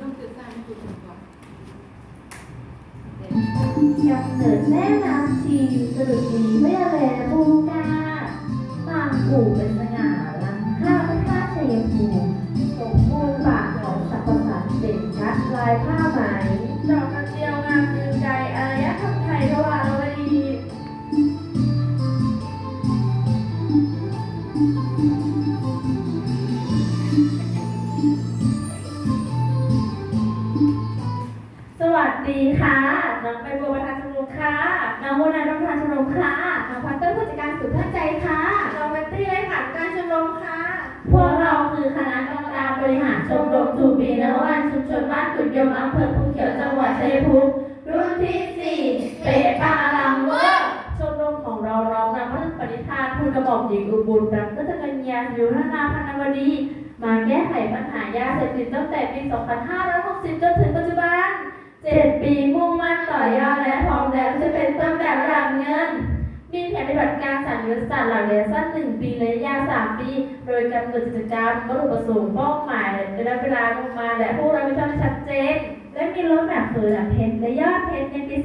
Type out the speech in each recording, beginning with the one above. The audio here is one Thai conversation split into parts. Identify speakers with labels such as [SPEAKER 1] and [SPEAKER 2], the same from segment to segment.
[SPEAKER 1] ต้องสื่อสาให้ถูกก่อน
[SPEAKER 2] กำเนิดแม่น้ำชีสดุดีไม่อะไรนะบูกาบางกู่เป็นสง่าลังข้าวไม่ค่าชัยภูมิสมบูรณ์ปากของสรรพสัตว์เด่นชัดลายผ้าไหม
[SPEAKER 3] ดี
[SPEAKER 2] ค่ะน้องใบบัวประธานชมรมค่ะน้องโมนาประธานชมรมค่ะน้องพัตเตอร์ผู้จัดการสุดท่านใจค่ะ
[SPEAKER 3] เราเป็นตี้เลขาธิการชมรมค่ะ
[SPEAKER 2] พวกเราคือคณะกรรมการบริหารชมรมทูบีนวันชุมชนบ้านกุดยมอำเภอภูเขียวจังหวัดชัยภูมิรุ่นที่สี่เปปาลังเวอร์ชมรมของเราร้องนำพระปฏิทานทูลกระหม่อมหญิงอุบุญรัตนกัญญาสิวนาพันวดีมาแก้ไขปัญหายาเสพติดตั้งแต่ปี 2560 จนถึงปัจจุบัน 7ปีมุ่งมั่นต่อยอดและพร้อมแล้วจะเป็นต้นแบบหลังเงิน มีแผนปฏิบัติการสามยุทธศาสตร์หลักระยะสั้น1ปีและระยะ3ปี โดยกำหนดกิจกรรมวัตถุประสงค์เป้าหมายระยะเวลาลงมาและผู้รับผิดชอบชัดเจน และมีรถแบบเปิดแบบเพชรและยอดเพชรในปี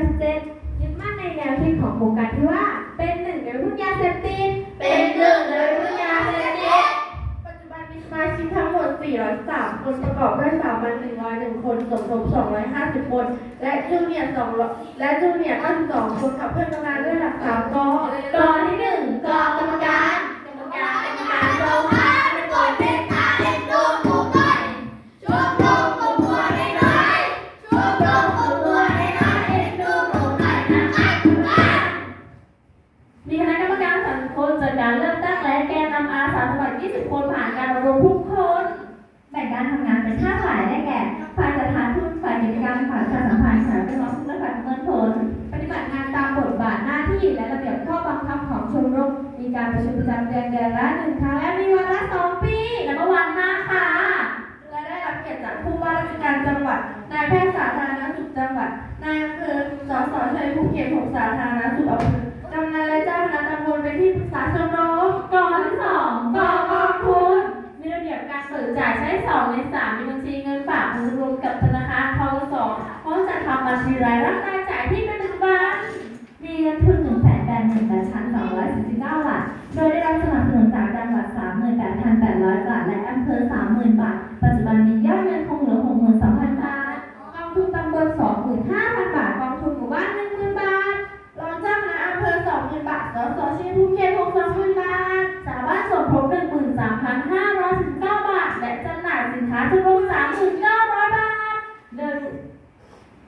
[SPEAKER 2] 2587ยึดมั่นในแนวคิดของโครงการที่ว่า เป็นหนึ่งในรุ่นยาเสพติด ด
[SPEAKER 3] 403คนประกอบด้วยสามัญ101คนสมทบ250คน และจูเนียร์200และจูเนียร์92คนขับเคลื่อนทำงานด้วยหลักสามกอก
[SPEAKER 2] องที่หนึ่งกองกรรมการกรรมการกรรมการทรงพาเป็นบทเป็นตาเล่นดูผู้ป่วยชมรมผู้ป่วยน้อยชมรมผู้ป่วยน้อยเล่นดูผู้ป่วยนะคะมีคณะกรรมการสามคนจัดการเลือกตั้งและแกนนำอาสาสมัคร20 คนผ่านการอบรมทุ กคนแบ่งการทำงานเป็นห้าฝ่ายได้แก่ฝ่ายจัดหาทุนฝ่ายกิจกรรมฝ่ายประชาสัมพันธ์ฝ่ายเป็นร้องทุกข์และฝ่ายเมินผลปฏิบัติงานตามบทบาทหน้าที่และระเบียบข้อบังคับของชมรมมีการประชุมประจำเดือนเดือนละหนึ่งครั้งและมีวันละสองปี
[SPEAKER 3] อ
[SPEAKER 2] งในสามมีบัญชีเงินฝากของรวมกับธนาคารทกสพร้อมจะทำบัญชีรายรับราำห
[SPEAKER 3] น่าย
[SPEAKER 2] สินค้าจำนวน3,900บาทโดย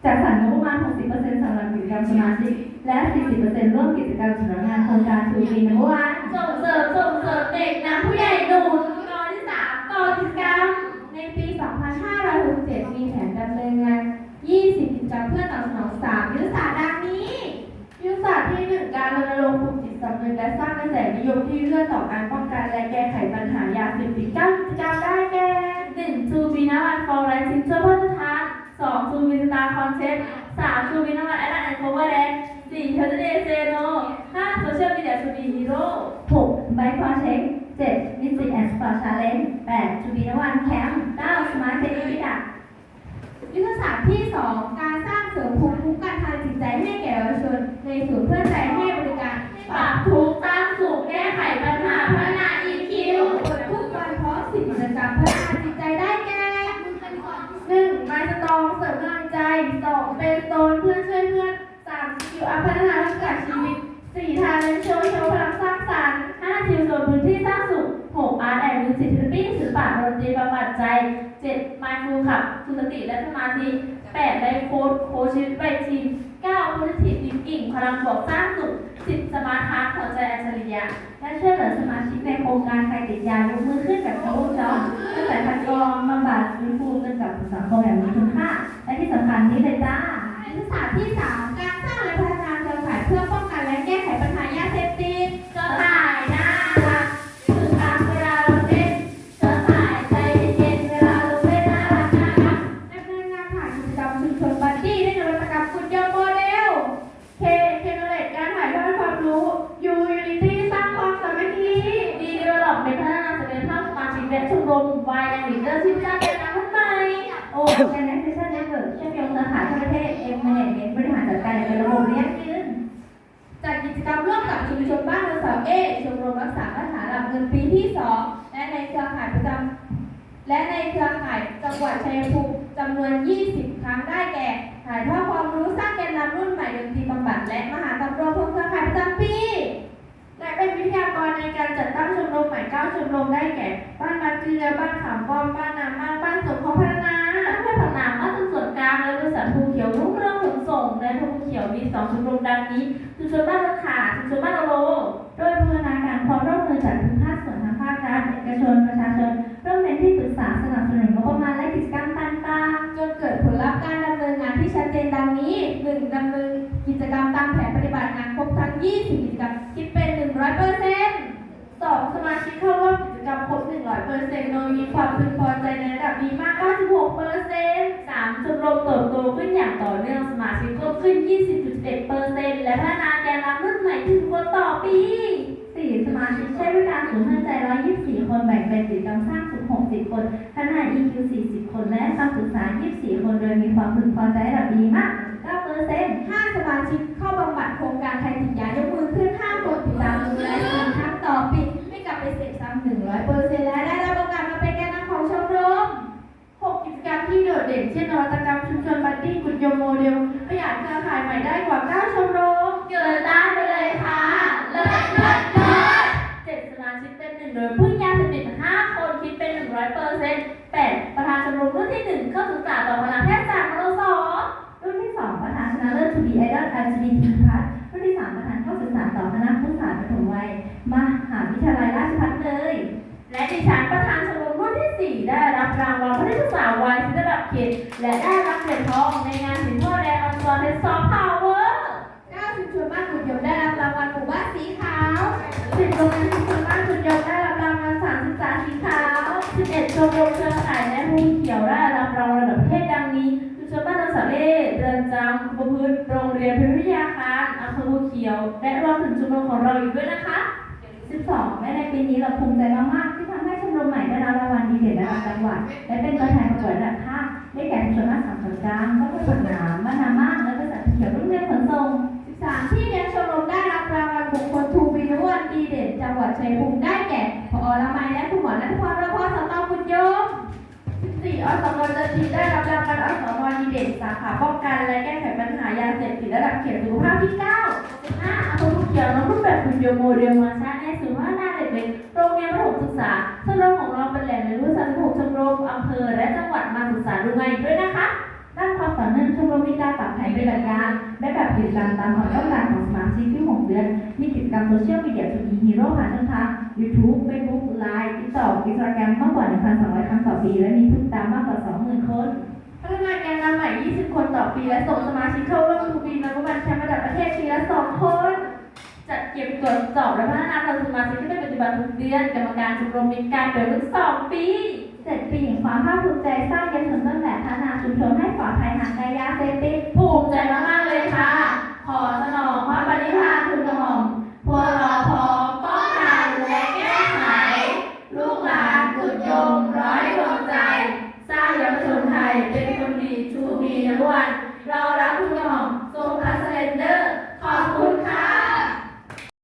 [SPEAKER 2] จัดสรรงบประมาณ 60%สำหรับกิจกรรมสมาชิก และ 40%ร่วมกิจกรรมสำนักงานโครงการทูบีนวันส่งเสริมส่งเสริมเด็กนำผู้ใหญ่หนุนกองที่3กองกิจกรรม
[SPEAKER 3] ในปี 2567 มีแผนดำเนินงาน 20 กิจกรรมเพื่อตอบสนอง3ยุทธศาสตร์ดังนี้ยุทธศาสตร์ที่ 1 การรณรงค์ปลุกจิตสำนึกและสร้างกระแสนิยมที่เอื้อต่อการป้องกันและแก้ไขปัญหา มี
[SPEAKER 2] ฮีโร่หกไบค์ฟอเช็คเจ็ดมิสซิแอนด์สปาร์ชาเลนจ์แปดจูบีนวันแคมป์เก้าสมาร์ทเทคโนโลยีดัก
[SPEAKER 3] ยุทธศาสตร์ที่2การสร้างเสริมภูมิคุ้มกันทางจิตใจให้แก่เยาวชนในศูนย์เพื่อใจให้ 7 mindful ค่ะ
[SPEAKER 2] ฝึสติและสมาธิ8ไลฟ์โค้ดโค้ชชีวิตไวทีม9 positive thinking พลังบอกสร้างสุข10 สมาธิหัวใจอัจฉริยะ และช่วยเหลือสมาชิกในโครงการใครติดยายกมือขึ้นแบบทั้งวงจรตั้งแต่พันกรองมำบาดฟื้นฟูจนกลับสู่สังคมแบบมีคุณค่าและที่สำคัญนี้เลยจ้า
[SPEAKER 3] ยุทศาสตร์ที่3 9 ปี
[SPEAKER 2] ที่
[SPEAKER 3] 2 และในเครือข่ายประจำและในเครือข่ายจังหวัดชัยภูมิจำนวน 20 ครั้งได้แก่ถ่ายทอดความรู้สร้างแกนนำรุ่นใหม่ดนตรีบำบัดและมหากรรมรวมพลเครือข่ายประจำปี และเป็นวิทยากรในการจัดตั้งชมรมใหม่เก้าชมรมได้แก่บ้านนาเกลือบ้านขามป้อมบ้านนามาบ้านสมพงพัฒนา
[SPEAKER 2] ตั้งแต่ผนังมานส่วนกลางและบริษัทภูเขียวรุ่งเรืองขนส่งและภูเขียวมีสองชมรมดังนี้ชุมชนบ้านรักขาชุมชนบ้านโอโลโดยบูรณาการความร่วมมือจากทุก กชนประชาชนร่วมเป็นที่ปรึกษาสนับสนุนงบประมาณและกิจกรรมต่างๆ
[SPEAKER 3] จนเกิดผลลัพธ์การดำเนินงานที่ชัดเจนดังนี้ 1. ดำเนินกิจกรรมตามแผนปฏิบัติงานครบทั้ง 20 กิจกรรมคิดเป็น 100% 2. สมาชิกเข้าร่วมกิจกรรมครบ 100%โดยมีความพึงพอใจในระดับดีมาก96%
[SPEAKER 2] ๆ 3. ชมรมเติบโตขึ้นอย่างต่อเนื่องสมาชิกเพิ่มขึ้น 20.1%และพัฒนาแกนนำรุ่นใหม่ถึงคนต่อปี สมาชิกใช้บริการศูนย์หัวใจ 124 คนแบ่งเป็นกิจกรรมสร้างสุข60 คนพัฒนา EQ 40 คน และคำปรึกษา 24 คน โดยมีความพึงพอใจระดับดีมาก9%
[SPEAKER 3] 5สมาชิกเข้าบำบัดโครงการไทยติดยายกมือขึ้น5คนติดตามดูแลสี่ครั้งต่อปีไม่กลับไปเสพซ้ำ100%และได้รับโอกาสมาเป็นแกนนำของชมรม6กิจกรรมที่โดดเด่นเช่นนวัตกรรมชุมชนบัดดี้กุญยมโมเดลประหยัดเครือข่ายใหม่ได้กว่า9ชมรม
[SPEAKER 2] เกิดได้ไปเลยค่ะเลิศเลิศเลิศเจ็ดส มาชิกเป็นหนึ่งโดยผู้ยาเสพติดห้าคนคิดเป็นหนึ่งร้อยเปอร์เซ็นต์แปดประธานชมรมรุ่นที่หนึ่งเข้าศึกษาต่อคณะแพทยศาสตร์มสรุ่นที่สองประธานคณะเลิศทูบีไอดอล LGBT พัฒน์รุ่นที่สามประธานเข้าศึกษาต่อคณะผู้ศาสตร์ปฐมวัยมหาวิทยาลัยราชภัฏเลย และดิฉันประธานชมรมรุ่นที่สี่ได้รับรางวัลผู้ที่ศึกษาวัยระดับเขตและได้รับเหรียญทองในงานสินทอดแดงออนซอนเทสซอฟต์ ร
[SPEAKER 3] ม
[SPEAKER 2] เครือข่ายและภูเขียวได้รับรางวัลระดับประเทศดังนี้ชุมชนบ้านนนสาเล่เรือนจำบุพืชโรงเรียนพิพิทยาคารอำเภอภูเขียว และรวมถึงชมรมของเราอีกด้วยนะคะ 12และในปีนี้เราภูมิใจมากๆที่ทำให้ชมรมใหม่ได้รับรางวัลดีเด่นระดับจังหวัด และเป็นตัวแทนประกวดระดับภาคได้แก่ชุมชนบ้านสามสนกลางบ้านประสน้ำบ้านนามากและบริษัทภูเขียว สา
[SPEAKER 3] ขาป้องกันและแก้ไขปัญหายาเสพติดระดับเขตสุขภาพที่ 9
[SPEAKER 2] 15อำเภอภูเขียวน้องรูปแบบคุณโยโมเดลมาชาในศูนย์พัฒนาเด็กเล็กโรงเรียนประถมศึกษาชมรมของเราเป็นแหล่งเรียนรู้สันติชมรมอำเภอและจังหวัดมาศึกษาดูงานอีกด้วยนะคะด้านความต่อเนื่องชมรมมีการปรับแผนปฏิบัติการได้แบบกิจกรรมตามความต้องการของสมาชิกที่ 6 เดือน มีกิจกรรมโซเชียลมีเดียทูบีฮีโร่ผ่านช่องทาง YouTube Facebook Line TikTok Instagram มากกว่า 1,200 ครั้งต่อปี และมีผู้ติดตามมากกว่า 20,000 คน
[SPEAKER 3] พัฒนาแกนนำใหม่ 20 คนต่อปี และส่งสมาชิกเข้าร่วมทูบีนักบันแชมป์ระดับประเทศปีละ 2 คน
[SPEAKER 2] จัดเก็บตรวจสอบและพัฒนาตาสมาชิกที่เป็นปัจจุบันทุกเดือนกรรมการชมรมมีการเปลี่ยนรุ่นสอปีเจ็ดปีแห่งความภาคภูมิใจสร้างเยาวชนต้นแบบพัฒนาชุมชนให้ปลอดภัยห่างไกลยาเสพติดภูมิใจมากๆเลยค่ะ ขอสนองพระปฏิภาณ